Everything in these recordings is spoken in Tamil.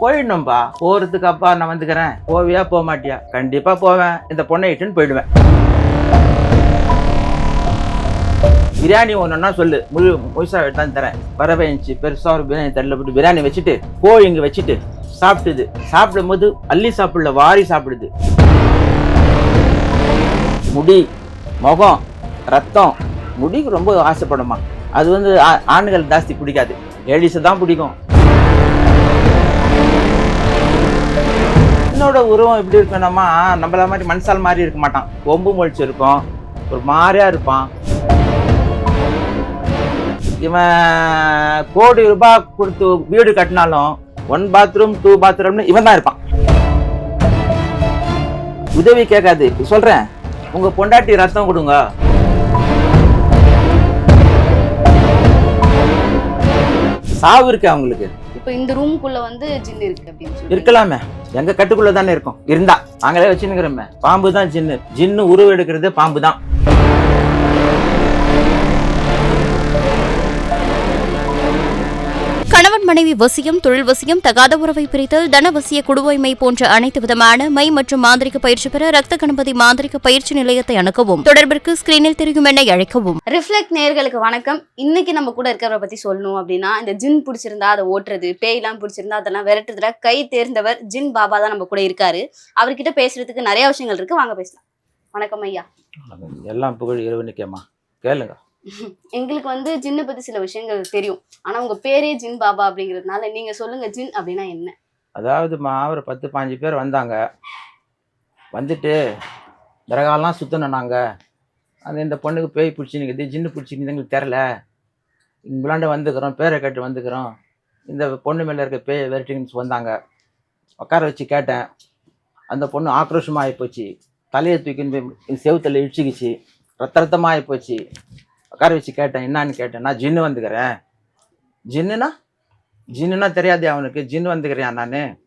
போயிடணும்பா. போறதுக்கு அப்பா நான் வந்துக்கிறேன். போவியா போக மாட்டியா கண்டிப்பா போவேன். இந்த பொண்ணை இட்டுன்னு போயிடுவேன். பிரியாணி ஒன்றுன்னா சொல்லு. முழு முழுசா எடுத்தாந்து தரேன். பறவை இருந்துச்சு. பெருசா ஒரு பிரியாணி தட்டில் போட்டு பிரியாணி வச்சுட்டு கோழி இங்கே வச்சுட்டு சாப்பிட்டுது. சாப்பிடும்போது அள்ளி சாப்பிடல வாரி சாப்பிடுது. முடி முகம் ரத்தம் முடிக்கு ரொம்ப ஆசைப்படுமா? அது வந்து ஆ- ஆண்கள் ஜாஸ்தி பிடிக்காது. லேடிஸை தான் பிடிக்கும். என்னோட உருவம் எப்படி இருக்கணுமா நம்மள மாதிரி மனசால் மாதிரி இருக்க மாட்டான். கொம்பு மொழிச்சு இருக்கும் ஒரு மாதிரியா இருப்பான். இவன் கோடி ரூபாய் கொடுத்து வீடு கட்டினாலும் ஒன் பாத்ரூம் டூ பாத்ரூம்னு இவன் தான் இருப்பான். உதவி கேட்காது சொல்றேன். உங்க பொண்டாட்டி ரத்தம் கொடுங்க. சாவு இருக்கு அவங்களுக்கு இப்போ இந்த ரூமுக்குள்ள வந்து ஜின் இருக்கு அப்படின்னு சொல்லி இருக்கலாமே. எங்க கட்டுக்குள்ள தானே இருக்கும். இருந்தா நாங்களே வச்சுன்னுக்கிறோமே. பாம்பு தான் ஜின்னு ஜின்னு உருவெடுக்கிறது பாம்பு தான் மனைவி வசியம் தொழில் வசியம் தகாத உறவை பிரித்தல் தனவசிய குடுவைமை போன்ற அனைத்து விதமான மை மற்றும் மாந்திரிக பயிற்சி பெற ரத்த கணபதி மாந்திரிக பயிற்சி நிலையத்தை அணுகவும். தொடர்பிற்கு ஸ்கிரீனில் தெரியும் எண்ணை அழைக்கவும். ரிஃப்ளெக்ட் நேர்களுக்கு வணக்கம். இன்னைக்கு நம்ம கூட இருக்கிறவரை பத்தி சொல்லணும் அப்படின்னா இந்த ஜின் பிடிச்சிருந்தா அதை ஓட்டுறது பேய்லாம் பிடிச்சிருந்தா அதெல்லாம் விரட்டுறதுல கை தேர்ந்தவர் ஜின் பாபா தான் நம்ம கூட இருக்காரு. அவர்கிட்ட பேசுறதுக்கு நிறைய விஷயங்கள் இருக்கு. வாங்க பேசலாம். வணக்கம் ஐயா. எல்லாம் புகழ் இறைவனுக்கேம்மா. கேளுங்க. எங்களுக்கு வந்து ஜின்னை பத்தி சில விஷயங்கள் தெரியும். ஆனா உங்க பேரே ஜின் பாபா அப்படிங்கிறதுனால நீங்க சொல்லுங்க ஜின் அப்படின்னா என்ன? அதாவதுமா ஒரு பத்து பாஞ்சு பேர் வந்தாங்க. வந்துட்டு தரகாலாம் சுத்தணும் நாங்கள் அது இந்த பொண்ணுக்கு பேய் பிடிச்சினுக்குது ஜின்னு பிடிச்சின்னு எங்களுக்கு தெரில இங்களாண்ட வந்துக்கிறோம் பேரை கேட்டு வந்துக்கிறோம். இந்த பொண்ணு மேலே இருக்க பேயை வெரைட்டின்னு வந்தாங்க உட்கார வச்சு கேட்டேன். அந்த பொண்ணு ஆக்ரோஷமாக ஆகிப்போச்சு தலையை தூக்கின்னு போய் செவுத்தில் இடிச்சிக்கிச்சு. ரத்த ரத்தமாக ஆகிப்போச்சு உட்கார வச்சு கேட்டேன் என்னான்னு கேட்டேன். நான் ஜின்னு வந்துக்கிறேன். ஜின்னுனா? ஜின்னுனா தெரியாது அவனுக்கு. ஜின்னு வந்துக்கிறியா நான்?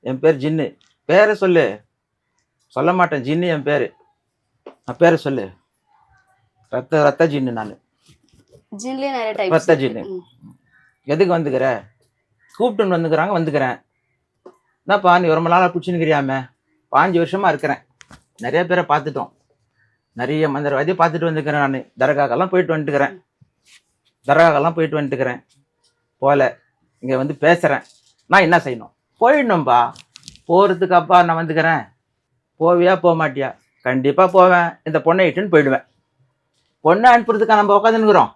என் பேர் ஜின்னு. பேரை சொல்லு. சொல்ல மாட்டேன். ஜின்னு என் பேர். நான் பேரை சொல்லு. ரத்த ரத்த ஜின்னு நான். ரத்த ஜின்னு. எதுக்கு வந்துக்கிற? கூப்பிட்டுன்னு வந்துக்கிறாங்க வந்துக்கிறேன். என்னப்பா நீ ரொம்ப நாளாக பிடிச்சின்னுக்கிறியாமே பாஞ்சு வருஷமா இருக்கிறேன். நிறைய பேரை பார்த்துட்டோம். நிறைய மந்திரவாதியை பார்த்துட்டு வந்துக்கிறேன் நான். தர்காக்கெல்லாம் போயிட்டு வந்துட்டுக்கிறேன். தர்காக்கெல்லாம் போயிட்டு வந்துட்டுக்கிறேன். போல. இங்கே வந்து பேசுகிறேன் நான் என்ன செய்யணும்? போயிடணும்பா. போகிறதுக்கு அப்பா நான் வந்துக்கிறேன். போவியா போக மாட்டியா கண்டிப்பாக போவேன். இந்த பொண்ணை இட்டுன்னு போயிடுவேன். பொண்ணை அனுப்புறதுக்காக நம்ம உட்காந்துருக்குறோம்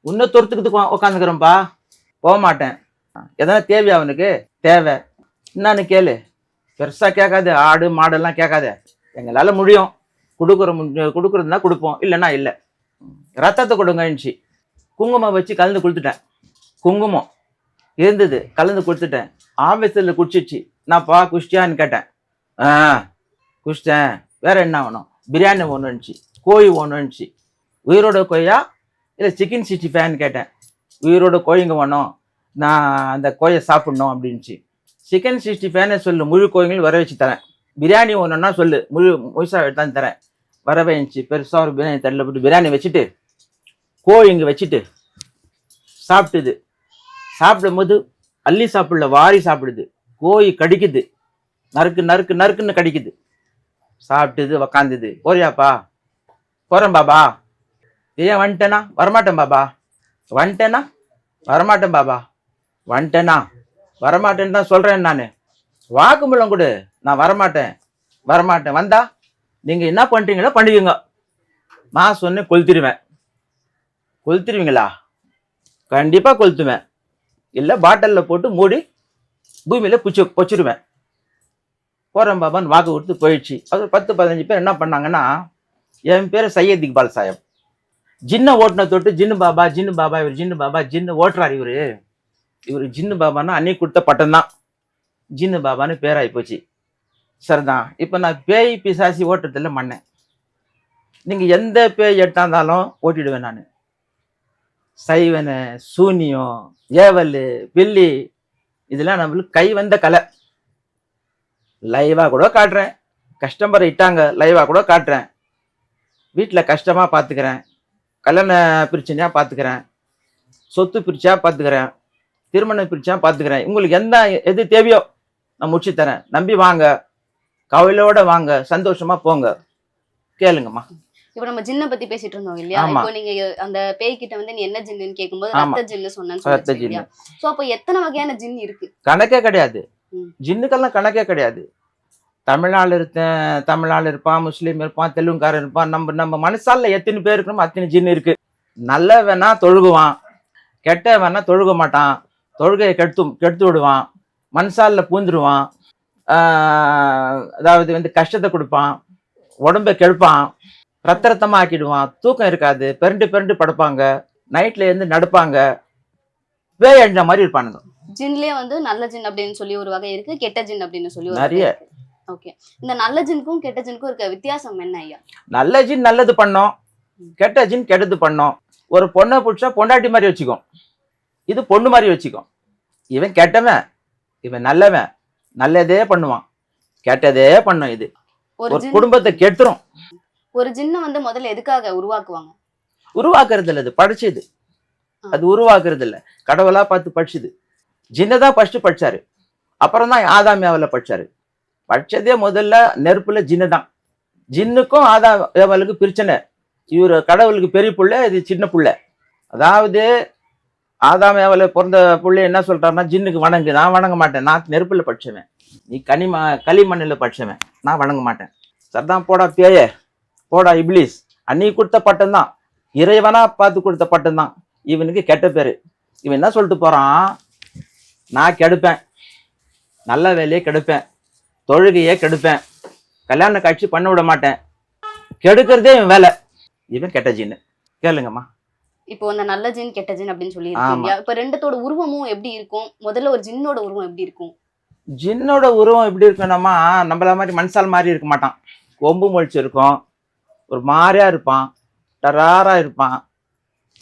இன்னும் துரத்துக்கிறதுக்கு உட்காந்துக்கிறோம்ப்பா போக மாட்டேன் எதனா தேவையா அவனுக்கு? தேவை. என்னன்னு கேளு. பெருசாக கேட்காது. ஆடு மாடெல்லாம் கேட்காத. எங்களால் முடியும். கொடுக்குற மு- கொடுக்குறதுனா கொடுப்போம். இல்லைன்னா இல்லை. ரத்தத்தை கொடுங்கன்னுச்சு குங்குமம் வச்சு கலந்து கொடுத்துட்டேன். குங்குமம் இருந்தது கலந்து கொடுத்துட்டேன். ஆஃபீஸில் குடிச்சிச்சு. நான்ப்பா குஷ்டியான்னு கேட்டேன். ஆ குஷ்டேன் வேறு என்ன வேணும்? பிரியாணி ஒன்றுச்சு கோழி ஒன்றுச்சு உயிரோட கோயா இல்லை சிக்கன் சிக்ஸ்டி ஃபேன் கேட்டேன். உயிரோட கோழிங்க வேணும். நான் அந்த கோயை சாப்பிட்ணும் அப்படின்ச்சு சிக்கன் சிக்ஸ்டி ஃபேனே சொல்லு முழு கோழிங்களும் வர வச்சு தரேன். பிரியாணி ஒன்றுன்னா சொல்லு முழு முழுசாக எடுத்தாந்து தரேன். வரவே இருந்துச்சு. பெருசாக ஒரு பிரியாணி தட்டில் போட்டு பிரியாணி வச்சுட்டு கோழி இங்கே வச்சுட்டு சாப்பிட்டுது. சாப்பிடும்போது அள்ளி சாப்பிடல வாரி சாப்பிடுது. கோழி கடிக்குது. நறுக்கு நறுக்கு நறுக்குன்னு கடிக்குது. சாப்பிட்டுது உக்காந்துது. போறியாப்பா? போகிறேன் பாபா. ஏன் வந்துட்டேனா? வரமாட்டேன் பாபா. வந்துட்டேனா? வரமாட்டேன் பாபா. வந்துட்டேனா? வரமாட்டேன்னு தான் சொல்கிறேன் நான். வாக்குமூலம் கொடு. நான் வரமாட்டேன். வரமாட்டேன். வந்தா? நீங்கள் என்ன பண்ணுறீங்களோ பண்ணுவீங்க. நான் சொன்னேன் கொளுத்திடுவேன். கொளுத்திடுவீங்களா? கண்டிப்பாக கொளுத்துவேன். இல்லை பாட்டிலில் போட்டு மூடி பூமியில் புச்சு பொச்சிடுவேன். போகிறேன் பாபான்னு வாக்கு கொடுத்து போயிடுச்சு. அது பத்து பதினஞ்சு பேர் என்ன பண்ணாங்கன்னா என் பேர் சையத் இக்பால் சாஹிப் ஜின்ன ஓட்டுன தொட்டு ஜின்னு பாபா ஜின்னு பாபா இவர் ஜின்னு பாபா ஜின்னு ஓட்டுறார் இவரு. இவர் ஜின்னு பாபான்னா அன்னைக்கு கொடுத்த பட்டம் தான் ஜின்னு பாபான்னு பேராகி போச்சு. சரிதான் இப்போ நான் பேய் பிசாசி ஓட்டுறதில்ல மண்ணேன் நீங்கள் எந்த பேய் எடுத்தாந்தாலும் ஓட்டிடுவேன் நான். சைவனு சூனியம் ஏவல் பில்லி இதெல்லாம் நம்மளுக்கு கை வந்த கலை. லைவாக கூட காட்டுறேன். கஸ்டமர் இட்டாங்க லைவாக கூட காட்டுறேன். வீட்டில் கஷ்டமாக பார்த்துக்கிறேன் கல்யாண பிரச்சனையாக பார்த்துக்கிறேன் சொத்து பிரிச்சா பார்த்துக்கிறேன் திருமணம் பிரிச்சா பார்த்துக்கிறேன் உங்களுக்கு எந்த எது தேவையோ நான் முடிச்சு தரேன். நம்பி வாங்க. கவலையோட வாங்க சந்தோஷமா போங்க. கேளுங்கம்மா. இப்போ நம்ம ஜின்னை பத்தி பேசிட்டு இருந்தோம் இல்லையா. இப்போ நீங்க அந்த பேய் கிட்ட வந்து நீ என்ன ஜின்னுன்னு கேட்கும்போது. ரத்த ஜின்னு சொன்னேன்னு ரத்த ஜின்னு. சோ அப்போ எத்தனை வகையான ஜின் இருக்கு? கணக்கே கிடையாது. ஜின்னுக்கெல்லாம் கணக்கே கிடையாது. தமிழ்நாள் இருத்தேன் தமிழ்நாள் இருப்பான் முஸ்லீம் இருப்பான் தெலுங்குக்காரன் இருப்பான். நம்ம நம்ம மனசால எத்தனை பேர் இருக்கணும் அத்தனை ஜின்னு இருக்கு. நல்ல வேணா தொழுகுவான் கெட்ட வேணா தொழுக மாட்டான். தொழுகையை கெடுத்து கெடுத்து விடுவான். மனசால பூந்துருவான். அதாவது வந்து கஷ்டத்தை கொடுப்பான் உடம்பை கெடுப்பான் ரத்த ரத்தமா ஆக்கிடுவான் தூக்கம் இருக்காது பெரண்டு பெரண்டு படுப்பாங்க நைட்ல இருந்து நடப்பாங்க பேய் அழிஞ்ச மாதிரி இருப்பானுங்க. ஜின்லயே வந்து நல்ல ஜின் அப்படின்னு சொல்லி ஒரு வகை இருக்கு கெட்ட ஜின் அப்படின்னு சொல்லி நிறைய. ஓகே இந்த நல்ல ஜின்க்கும் கெட்ட ஜின்க்கும் இருக்க வித்தியாசம் என்ன ஐயா? நல்ல ஜின் நல்லது பண்ணோம் கெட்ட ஜின் கெட்டது பண்ணோம். ஒரு பொண்ணை பிடிச்சா பொண்டாட்டி மாதிரி வச்சுக்கும். இது பொண்ணு மாதிரி வச்சுக்கும். இவன் கெட்டவன் இவன் நல்லவன். நல்லதே பண்ணுவான். கெட்டதே பண்ணும் இது. ஒரு குடும்பத்தை கெடுத்துரும். ஒரு ஜின்னை வந்து முதல்ல எதுக்காக உருவாக்குவாங்க? உருவாக்குறது இல்ல அது படிச்சது. அது உருவாக்குறது இல்ல. கடவுளா பார்த்து படிச்சுது. ஜின்னை தான் ஃபர்ஸ்ட் படிச்சாரு. அப்புறம் தான் ஆதாமியாவில் படிச்சாரு. படிச்சதே முதல்ல நெருப்புல ஜின்னு தான். ஜின்னுக்கும் ஆதா ஏவலுக்கு பிரச்சனை. இவர் கடவுளுக்கு பெரிய புள்ள இது சின்ன புள்ள. அதாவது ஆதாம் பிறந்த பிள்ளை என்ன சொல்கிறாருன்னா ஜின்னுக்கு வணங்கு. நான் வணங்க மாட்டேன். நான் நெருப்பில் படிச்சவேன். நீ கனிம களிமண்ணில் படிச்சவன். நான் வணங்க மாட்டேன். சரிதான் போடா பேயே. போடா இப்ளீஸ். அன்னி கொடுத்த பட்டம்தான் இறைவனாக பார்த்து கொடுத்த பட்டம்தான் இவனுக்கு கெட்ட பேர். இவன் என்ன சொல்லிட்டு போகிறான் நான் கெடுப்பேன். நல்ல வேலையை கெடுப்பேன். தொழுகையே கெடுப்பேன். கல்யாண காட்சி பண்ண விட மாட்டேன். கெடுக்கிறதே இவன் வேலை. இவன் கெட்ட ஜீன்னு. கேளுங்கம்மா. இப்போ அந்த நல்ல ஜின் கெட்ட ஜின் அப்படின்னு சொல்லி. இருக்கீங்க இப்ப ரெண்டுத்தோட உருவமும் எப்படி இருக்கும்? முதல்ல ஒரு ஜின்னோட உருவம் எப்படி இருக்கும்? ஜின்னோட உருவம் எப்படி இருக்கணுமா நம்மள மாதிரி மனுஷால் மாதிரி இருக்க மாட்டான். கொம்பு முழிச்சு இருக்கும். ஒரு மாதிரியா இருப்பான். டராரா இருப்பான்.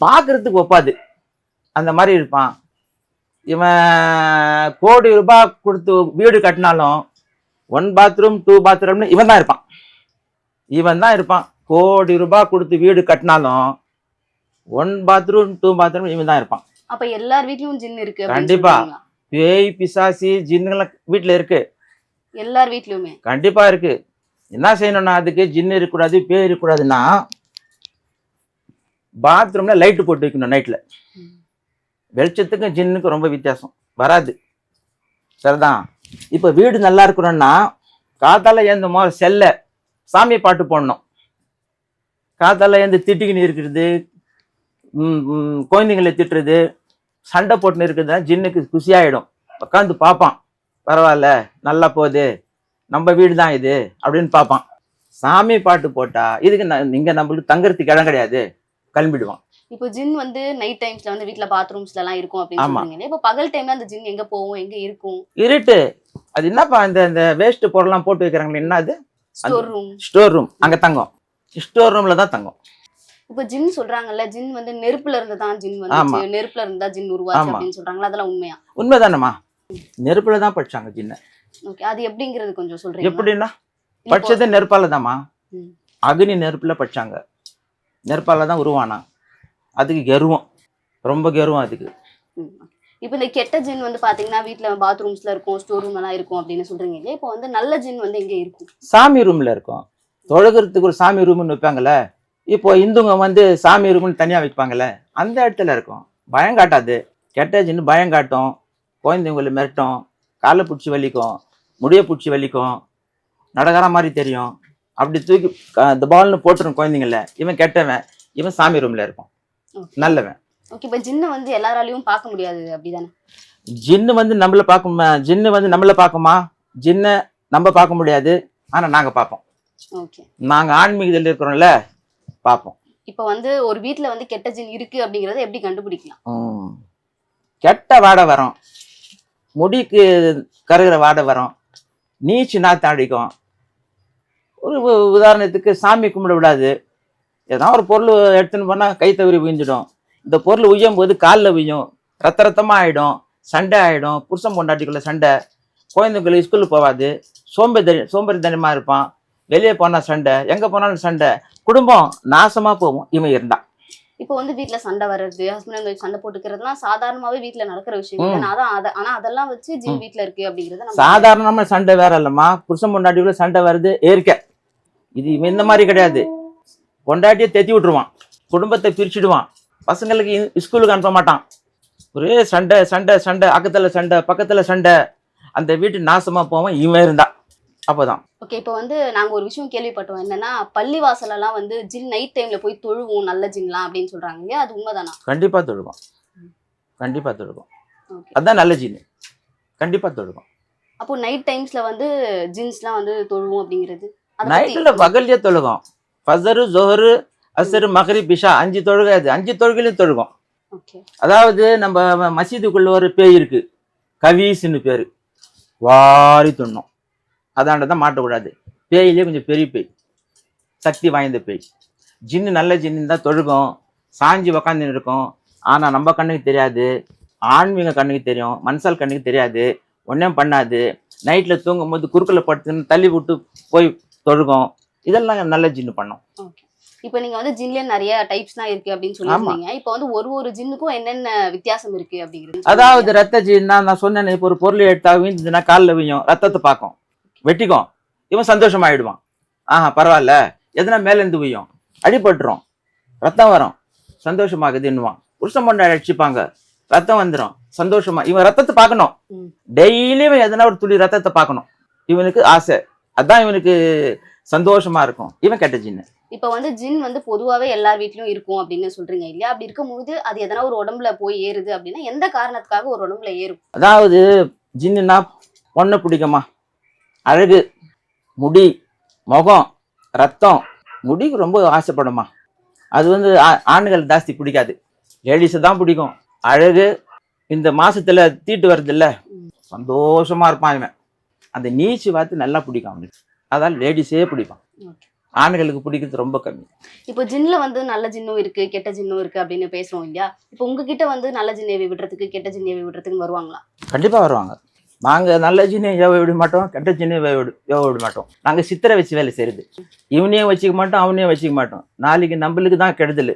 பார்க்கறதுக்கு ஒப்பாது. அந்த மாதிரி இருப்பான். இவன் கோடி ரூபாய் கொடுத்து வீடு கட்டினாலும் ஒன் பாத்ரூம் டூ பாத்ரூம்னு இவன் தான் இருப்பான். இவன் தான் இருப்பான். கோடி ரூபாய் கொடுத்து வீடு கட்டினாலும் ஒன் பாத்ரூம் டூ பாத்ரூம் இவன் தான் இருப்பான். அப்ப எல்லார் வீட்லயும் ஜின் இருக்கு கண்டிப்பா. பேய் பிசாசி ஜின்னுங்கெல்லாம் வீட்டில் இருக்கு. எல்லார் வீட்லயுமே? கண்டிப்பா இருக்கு. என்ன செய்யணும்னா அதுக்கு ஜின்னு இருக்கக்கூடாது பேய் இருக்கக்கூடாதுன்னா பாத்ரூம்ல லைட்டு போட்டு வைக்கணும் நைட்ல. வெளிச்சத்துக்கும் ஜின்னுக்கும் ரொம்ப வித்தியாசம். வராது. சரிதான் இப்போ வீடு நல்லா இருக்கணும்னா காத்தால ஏந்து மோ செல்ல சாமி பாட்டு போடணும். காத்தால ஏந்து திட்டிக்கின்னு இருக்கிறது குழந்தைங்களை திட்டுறது சண்டை போட்டுன்னு இருக்குதுன்னா ஜின்னுக்கு குஷியாயிடும் உட்காந்து பார்ப்பான். பரவாயில்ல நல்லா போகுது. நம்ம வீடு தான் இது அப்படின்னு பார்ப்பான். சாமி பாட்டு போட்டா இதுக்கு இங்க நம்மளுக்கு தங்கறதுக்கு இடம் கிடையாது. கிளம்பிடுவான். இப்போ ஜின் வந்து நைட் டைம்ஸ்ல வந்து வீட்ல பாத்ரூம்ஸ்ல எல்லாம் இருக்கும் அப்படின்னு இப்போ பகல் டைம்ல அந்த ஜின் எங்க போகும் எங்க இருக்கும்? இருட்டு. அது என்னப்பா இந்த இந்த வேஸ்ட் பொருள்லாம் போட்டு வைக்கிறாங்களே என்ன அது? ஸ்டோர் ரூம் ஸ்டோர் ரூம் அங்க தங்கும். ஸ்டோர் ரூம்ல தான் தங்கும். இப்போ ஜின் சொல்றாங்கல்ல ஜின் வந்து நெருப்புல இருந்து தான் ஜின். வந்துச்சு நெருப்புல இருந்து ஜின் உருவாச்சு. அப்படின்னு சொல்றாங்களா? அதெல்லாம் உண்மையா? உண்மைதானம்மா. நெருப்புல தான் படிச்சாங்க ஜின்ன. ஓகே அது எப்படிங்கிறது கொஞ்சம் சொல்றீங்க எப்படின்னா படிச்சது நெருப்பால தாம்மா ம். அக்னி நெருப்புல படிச்சாங்க. நெருப்பால தான் உருவானா. அதுக்கு கெருவம். ரொம்ப கெருவம் அதுக்கு. இப்போ இந்த கெட்ட ஜின் வந்து பாத்தீங்கன்னா வீட்ல பாத்ரூம்ஸ்ல இருக்கும் ஸ்டோர் ரூம் எல்லாம் இருக்கும் அப்படின்னு சொல்றீங்க இல்லையா? இப்போ வந்து நல்ல ஜின் வந்து எங்க இருக்கும்? சாமி ரூம்ல இருக்கும். தொழுகிறதுக்கு ஒரு சாமி ரூம்னு வைப்பாங்கல்ல? இப்போ இந்துங்க வந்து சாமி ரூம்னு தனியா வைப்பாங்கல்ல அந்த இடத்துல இருக்கும். பயம் காட்டாது. கெட்ட ஜின்னு பயம் காட்டும். குழந்தைங்களை மிரட்டும். காலை பிடிச்சி வலிக்கும். முடிய பிடிச்சி வலிக்கும். நடக்கிற மாதிரி தெரியும். அப்படி தூக்கி இந்த பால்னு போட்டுரும் குழந்தைங்கள இவன் கெட்டவன் இவன் சாமி ரூம்ல இருக்கும். நல்லவன். ஓகே இப்போ ஜின்னை வந்து எல்லாராலையும் பார்க்க முடியாது அப்படிதானே? ஜின்னு வந்து நம்மள பார்க்குமா? ஜின்னு வந்து நம்மள பார்க்குமா? ஜின்னை நம்ம பார்க்க முடியாது. ஆனா நாங்க பார்ப்போம். ஓகே. நாங்க ஆன்மீகத்தில் இருக்கிறோம்ல பார்ப்போம் இப்போ வந்து ஒரு வீட்ல வந்து கெட்ட ஜின் இருக்கு அப்படிங்கறத எப்படி கண்டுபிடிக்கலாம். கெட்ட வாடை வரும். முடிக்கு கருகிற வாடை வரும். நீச்சு நாத்தம் அடிக்கும். ஒரு உதாரணத்துக்கு சாமி கும்பிட விடாது. ஏதாவது ஒரு பொருள் எடுத்துன்னு போனால் கை தவறி விழுந்துடும். இந்த பொருள் உய்யும் போது காலில் விழும். ரத்த ரத்தமாக ஆகிடும் சண்டை ஆகிடும் புருஷன் பொண்டாட்டிக்குள்ள சண்டை. குழந்தைங்களுக்கு ஸ்கூலுக்கு போகாது சோம்பேறி சோம்பேறித்தனமாக இருப்பான். வெளியே போனால் சண்டை எங்கே போனாலும் சண்டை. குடும்பம் நாசமாக போகும். இவன் இருந்தான். இப்போ வந்து வீட்ல சண்டை வர்றது ஹஸ்பண்ட் அண்ட் சண்டை போட்டுக்கிறதுலாம் சாதாரணமாவே வீட்ல நடக்கிற விஷயம். அதான் அத- ஆனா அதெல்லாம் வச்சு ஜின் வீட்ல இருக்கு அப்படிங்கறத சாதாரணமா சண்டை வேற இல்லம்மா. புருஷன் பொண்டாட்டிக்குள்ள சண்டை வருது ஏற்க. இது இவன் இந்த மாதிரி கிடையாது. பொண்டாட்டியை தெத்தி விட்டுருவான். குடும்பத்தை பிரிச்சுடுவான். பசங்களுக்கு ஸ்கூலுக்கு அனுப்ப மாட்டான். ஒரே சண்டை சண்டை சண்டை அக்கத்துல சண்டை பக்கத்துல சண்டை. அந்த வீட்டு நாசமா போவான். இவன் இருந்தா அப்போதான். ஓகே இப்போ வந்து நாங்க ஒரு விஷயம் கேள்விப்பட்டோம். என்னன்னா பள்ளி வாசலெல்லாம் வந்து ஜின் நைட் டைம்ல போய் தொழுவோம் நல்ல ஜின்லாம் அப்படின்னு சொல்றாங்க இல்லையா? அது உண்மைதானா? கண்டிப்பா தொழுவோம். கண்டிப்பா தொழுவோம். அதான் நல்ல ஜீனு கண்டிப்பா தொழுவோம். அப்போ நைட் டைம்ஸ்ல வந்து ஜின்ஸ்லாம் வந்து தொழுவோம் அப்படிங்கிறது? நைட்டில் பகல்லே தொழுகும் ஃபசரு ஜொஹரு அசரு மகரி பிஷா அஞ்சு தொழுகை அது. அஞ்சு தொழுகையிலும் தொழுகும் அதாவது நம்ம மசீதுக்குள்ள ஒரு பேய் இருக்கு. கவீஸ்னு பேர். வாரி துண்ணும். அதாண்ட தான் மாட்டக்கூடாது பேயிலே கொஞ்சம் பெரிய பேய். சக்தி வாய்ந்த பேய். ஜின்னு நல்ல ஜின்னு தான் தொழுகும். சாஞ்சி உக்காந்துன்னு இருக்கும். ஆனால் நம்ம கண்ணுக்கு தெரியாது. ஆன்மீக கண்ணுக்கு தெரியும். மனசால் கண்ணுக்கு தெரியாது. ஒன்றும் பண்ணாது. நைட்டில் தூங்கும் போது குறுக்கில் படுத்துன்னு தள்ளி விட்டு போய் தொழுகும். இதெல்லாம் நல்ல ஜின்னு பண்ணும். இப்போ நீங்க வந்து ஜின்ல நிறைய டைப்ஸ்லாம் இருக்கு அப்படின்னு சொல்லியிருந்தீங்க. இப்போ வந்து ஒரு ஒரு ஜின்னுக்கும் என்னென்ன வித்தியாசம் இருக்கு அப்படிங்கிறது அதாவது ரத்த ஜீன்னா நான் சொன்னேனே இப்போ ஒரு பொருள் எடுத்தா வீழ்ந்ததுன்னா காலில் வியும். ரத்தத்தை பார்க்கும். வெட்டிக்கும். இவன் சந்தோஷமாயிடுவான். ஆஹா பரவாயில்ல. எதனா மேலேருந்து வியும் அடிபட்டுரும். ரத்தம் வரும். சந்தோஷமாகுதுன்னுவான் புருஷன் பொண்டாடி அடிச்சுப்பாங்க. ரத்தம் வந்துடும் சந்தோஷமா. இவன் ரத்தத்தை பார்க்கணும். டெய்லியும் எதனா ஒரு துளி ரத்தத்தை பார்க்கணும். இவனுக்கு ஆசை. அதான் இவனுக்கு சந்தோஷமா இருக்கும். இவன் கெட்ட ஜின்னு. இப்போ வந்து ஜின் வந்து பொதுவாவே எல்லார் வீட்லயும் இருக்கும் அப்படின்னு சொல்றீங்க இல்லையா? அப்படி இருக்கும்போது அது எதனா ஒரு உடம்புல போய் ஏறுது அப்படின்னா எந்த காரணத்துக்காக ஒரு உடம்புல ஏறும்? அதாவது ஜின்னுனா பொண்ணை பிடிக்குமா? அழகு முடி முகம் ரத்தம். முடிக்கு ரொம்ப ஆசைப்படுமா அது வந்து ஆண்கள் ஜாஸ்தி பிடிக்காது. லேடிஸை தான் பிடிக்கும். அழகு இந்த மாசத்துல தீட்டு வருது இல்ல. சந்தோஷமா இருப்பான் இவன். அந்த நீச்சு பார்த்து நல்லா பிடிக்கும் அவனுக்கு. அதான் லேடிஸே பிடிப்பான். ஆண்களுக்கு பிடிக்கிறது ரொம்ப கம்மி. இப்போ ஜின்ல வந்து நல்ல ஜின்னும் இருக்கு கெட்ட ஜின்னும் இருக்கு அப்படின்னு பேசுறோம் இல்லையா? இப்போ உங்ககிட்ட வந்து நல்ல ஜின் ஏவி விடுறதுக்கு கெட்ட ஜின் ஏவி விடுறதுக்கு வருவாங்களா? கண்டிப்பா வருவாங்க. நாங்க நல்ல ஜினை ஏவ விட மாட்டோம் கெட்ட ஜினை ஏவ விட மாட்டோம். நாங்க சித்திரை வச்சு வேலை செய்யறது இவனையும் வச்சுக்க மாட்டோம் அவனையும் வச்சுக்க மாட்டோம். நாளைக்கு நம்மளுக்கு தான் கெடுதல்.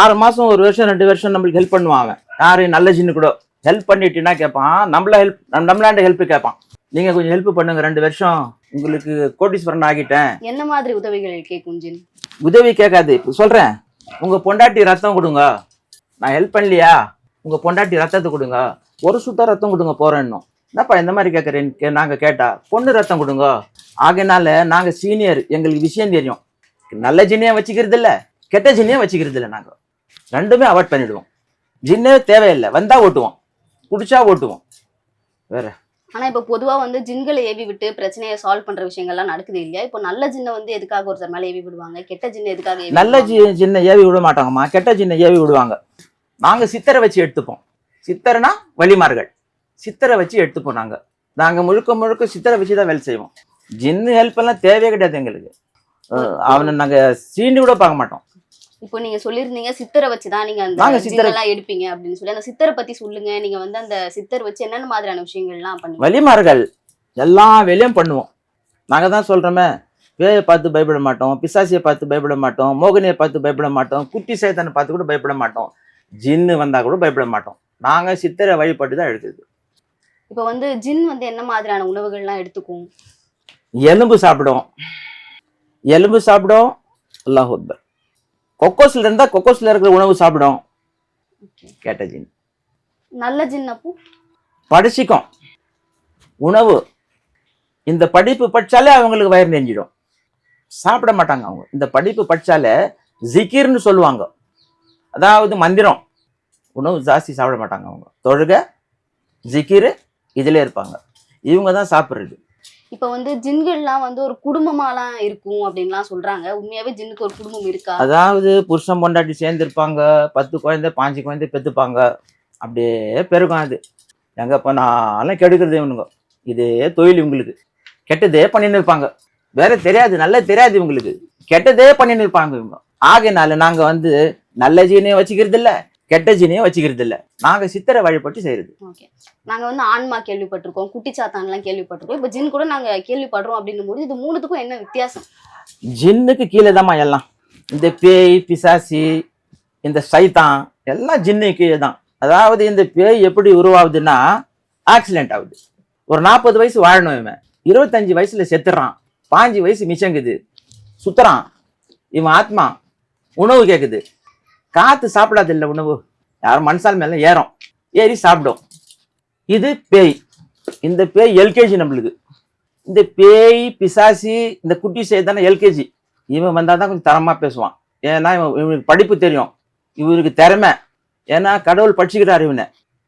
ஆறு மாசம் ஒரு வருஷம் ரெண்டு வருஷம் நம்மளுக்கு ஹெல்ப் பண்ணுவான் அவன் யாரு நல்ல ஜின்னு கூட ஹெல்ப் பண்ணிட்டுனா கேட்பான் நம்மள ஹெல்ப் நம்மளாண்ட ஹெல்ப் கேட்பான் நீங்க கொஞ்சம் ஹெல்ப் பண்ணுங்க ரெண்டு வருஷம் உங்களுக்கு கோட்டீஸ்வரன் ஆகிட்டேன். என்ன மாதிரி உதவிகள் கேட்கும் ஜின்? உதவி கேட்காது. இப்ப சொல்றேன். உங்க பொண்டாட்டி ரத்தம் கொடுங்க. நான் ஹெல்ப் பண்ணலையா? உங்க பொண்டாட்டி ரத்தத்தை கொடுங்க. ஒரு சுத்தம் ரத்தம் கொடுங்க போறேன்னும். என்னப்பா இந்த மாதிரி கேட்குறேன் கே நாங்க கேட்டா பொண்ணு ரத்தம் கொடுங்க. ஆகையினால நாங்க சீனியர் எங்களுக்கு விஷயம் தெரியும். நல்ல ஜின்னையை வச்சுக்கிறது இல்ல கெட்ட ஜின்னையும் வச்சுக்கிறது இல்லை நாங்க. ரெண்டுமே அவாய்ட் பண்ணிடுவோம். ஜின்னே தேவையில்லை. வந்தா ஓட்டுவோம். பிடிச்சா ஓட்டுவோம். வேற. ஆனா இப்போ பொதுவா வந்து ஜின்களை ஏவி விட்டு பிரச்சனையை சால்வ் பண்ற விஷயங்கள்லாம் நடக்குது இல்லையா? இப்போ நல்ல ஜின்னை வந்து எதுக்காக ஒருத்தர் மேல ஏவி விடுவாங்க? கெட்ட ஜின்னை எதுக்காக நல்ல ஜி ஜின்னை ஏவி விட மாட்டாங்கம்மா. கெட்ட ஜின்னை ஏவி விடுவாங்க. நாங்க சித்தரை வச்சு எடுத்துப்போம். சித்தர்னா வழிமார்கள். சித்தரை வச்சு எடுத்துப்போம் நாங்க. நாங்க முழுக்க முழுக்க சித்தரை வச்சு தான் வேலை செய்வோம். ஜின்னு ஹெல்ப் எல்லாம் தேவையே கிடையாது எங்களுக்கு. அவனை நாங்க சீண்டி கூட பார்க்க மாட்டோம். இப்போ நீங்க சொல்லியிருந்தீங்க சித்தரை வச்சு தான் நீங்க அந்த நாங்க சித்தரை- ஜின்னெல்லாம் எடுப்பீங்க அப்படின்னு சொல்லி. அந்த சித்தரை பத்தி சொல்லுங்க. நீங்க வந்து அந்த சித்தர் வச்சு என்னென்ன மாதிரியான விஷயங்கள்லாம் பண்ணுவீங்க? வழிமார்கள் எல்லா வேலையும் பண்ணுவோம். நாங்க தான் சொல்றோமே பேயை பார்த்து பயப்பட மாட்டோம் பிசாசியை பார்த்து பயப்பட மாட்டோம் மோகினியை பார்த்து பயப்பட மாட்டோம் குட்டி சேத்தனை பார்த்து கூட பயப்பட மாட்டோம். ஜின்னு வந்தா கூட பயப்பட மாட்டோம். நாங்க சித்தரை வழிபட்டு தான் எடுக்குது இப்போ வந்து ஜின் வந்து என்ன மாதிரியான உணவுகள்லாம் எடுத்துக்கும்? எலும்பு சாப்பிடும். எலும்பு சாப்பிடும். அல்லாஹ் அக்பர். கொக்கோஸ்ல இருந்தா கொக்கோஸ்ல இருக்கிற உணவு சாப்பிடும். கேட்ட ஜின். நல்ல ஜின் அப்போ? படிச்சிக்கும். உணவு. இந்த படிப்பு படிச்சாலே அவங்களுக்கு வயிறு நெஞ்சிடும். சாப்பிட மாட்டாங்க அவங்க. இந்த படிப்பு படிச்சாலே ஜிகிர்னு சொல்லுவாங்க. அதாவது மந்திரம். உணவு ஜாஸ்தி சாப்பிட மாட்டாங்க அவங்க. தொழுக ஜிகிர் இதிலே இருப்பாங்க. இவங்க தான் சாப்பிட்றது. இப்போ வந்து ஜின்கள்லாம் வந்து ஒரு குடும்பமாலாம் இருக்கும் அப்படின்லாம் சொல்றாங்க. உண்மையாவே ஜின்னுக்கு ஒரு குடும்பம் இருக்கா? அதாவது புருஷன் பொண்டாட்டி சேர்ந்துருப்பாங்க. பத்து குழந்தை பாஞ்சு குழந்தை பெற்றுப்பாங்க அப்படியே பெருகும் அது. எங்கே போனாலும் கெடுக்கிறது இவனுங்க. இதே தொழில் இவங்களுக்கு. கெட்டதே பண்ணின்னு இருப்பாங்க. வேற தெரியாது. நல்லா தெரியாது இவங்களுக்கு. கெட்டதே பண்ணின்னு இருப்பாங்க இவங்க. ஆகையினால நாங்கள் வந்து நல்ல ஜீனையும் வச்சுக்கிறது இல்லை கெட்ட ஜீனையும் வச்சுக்கிறது இல்லை நாங்கள் சித்திரை வழிபட்டு செய்கிறது ஓகே. நாங்க வந்து ஆன்மா கேள்விப்பட்டிருக்கோம் குட்டி சாத்தான்லாம் கேள்விப்பட்டிருக்கோம். இப்போ ஜின் கூட நாங்க கேள்விப்படுறோம் அப்படின்னும் போது இது மூணுத்துக்கும் என்ன வித்தியாசம்? ஜின்னுக்கு கீழே தாம்மா எல்லாம். இந்த பேய் பிசாசி இந்த சைத்தான் எல்லாம் ஜின்னுக்கு தான். அதாவது இந்த பேய் எப்படி உருவாகுதுன்னா ஆக்சிடென்ட் ஆகுது. ஒரு நாற்பது வயசு வாழணும் இவன். இருபத்தஞ்சு வயசுல செத்துறான். பாஞ்சு வயசு மிச்சங்குது. சுத்துறான். இவன் ஆத்மா. உணவு கேட்குது காத்து சாப்பிடாது இல்லை உணவு. யாரும் மனுஷால் மேலே ஏறும். ஏறி சாப்பிடும். இது பேய். இந்த பேய் எல்கேஜி நம்மளுக்கு. இந்த பேய் பிசாசி இந்த குட்டி செய்தானே எல்கேஜி. இவன் வந்தால் தான் கொஞ்சம் தரமாக பேசுவான். ஏன்னா இவன் இவனுக்கு படிப்பு தெரியும். இவனுக்கு திறமை. ஏன்னா கடவுள் படிச்சுக்கிறார் இவனை.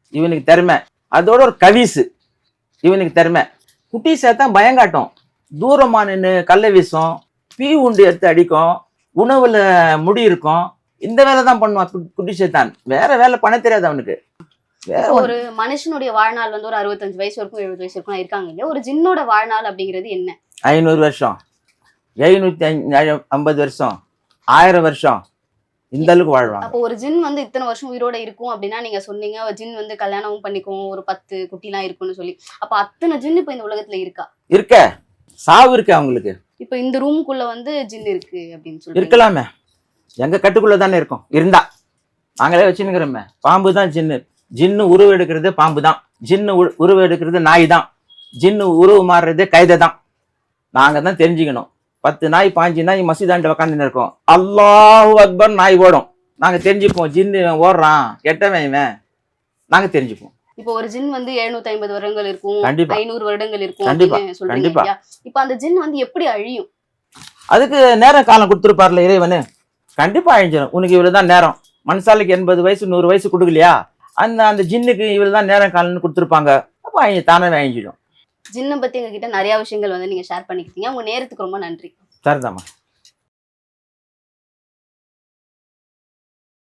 இவனுக்கு திறமை. அதோட ஒரு கவிசு. இவனுக்கு திறமை. குட்டி சேர்த்தா பயங்காட்டும். தூரமாக நின்று கல்லை வீசும். பீ உண்டு எடுத்து அடிக்கும். உணவில் முடி இருக்கும். இந்த வேலை தான் பண்ணுவான் குட்டி சேத்தான். வேற வேலை பண்ண தெரியாது அவனுக்கு. ஒரு மனுஷனுடைய வாழ்நாள் வந்து ஒரு அறுபத்தஞ்சு வயசு வரைக்கும் எழுபது வயசு வரைக்கும் இருக்காங்க இல்லையா? ஒரு ஜின்னோட வாழ்நாள் அப்படிங்கிறது என்ன? ஐநூறு வருஷம். எழுநூத்தி ஐம்பது வருஷம். ஆயிரம் வருஷம். இந்த அளவுக்கு வாழ்வாங்க. அப்போ ஒரு ஜின் வந்து இத்தனை வருஷம் உயிரோட இருக்கும் அப்படின்னா நீங்க சொன்னீங்க ஒரு ஜின் வந்து கல்யாணமும் பண்ணிக்கும் ஒரு பத்து குட்டிலாம் இருக்கும்னு சொல்லி. அப்ப அத்தனை ஜின் இப்ப இந்த உலகத்துல இருக்கா? இருக்க. சாவு இருக்கு அவங்களுக்கு. இப்ப இந்த ரூம்குள்ள வந்து ஜின் இருக்கு அப்படின்னு சொல்லி இருக்கலாமே. எங்க கட்டுக்குள்ள தானே இருக்கும்? இருந்தா. நாங்களே வச்சுன்னுக்கிறோமே. பாம்பு தான் ஜின்னு. ஜின்னு உருவம் எடுக்கிறது பாம்பு தான் ஜின்னு உரு- உருவம் எடுக்கிறது நாய் தான் ஜின்னு உருவு மாறுறது கைதை தான் நாங்க தான் தெரிஞ்சுக்கணும். பத்து நாய் பாஞ்சு நாய் மசீதாண்ட உக்காந்துன்னு இருக்கோம். அல்லாஹு அக்பர் நாய் ஓடும். நாங்க தெரிஞ்சுப்போம். ஜின்னு இவன் ஓடுறான். கெட்டவன் இவன். நாங்க தெரிஞ்சுப்போம். இப்போ ஒரு ஜின் வந்து 750 ஐம்பது வருடங்கள் இருக்கும். ஐநூறு வருடங்கள் இருக்கும் கண்டிப்பா. கண்டிப்பா. இப்ப அந்த ஜின் வந்து எப்படி அழியும்? அதுக்கு நேரம் காலம் கொடுத்துருப்பார்ல இறைவனு? கண்டிப்பா அழிஞ்சிடும் உனக்கு இவ்வளவுதான் நேரம். மனுஷாலுக்கு எண்பது வயசு நூறு வயசு கொடுக்கலையா? அந்த அந்த ஜின்னுக்கு இவ்வளவுதான் நேரம் காலம்னு கொடுத்துருப்பாங்க. அப்போ அழி தானே அழிஞ்சிடும் ஜின்னை பத்தி எங்ககிட்ட நிறைய விஷயங்கள் வந்து நீங்க ஷேர் பண்ணிக்கிட்டீங்க. உங்க நேரத்துக்கு ரொம்ப நன்றி. சரிதாம்மா.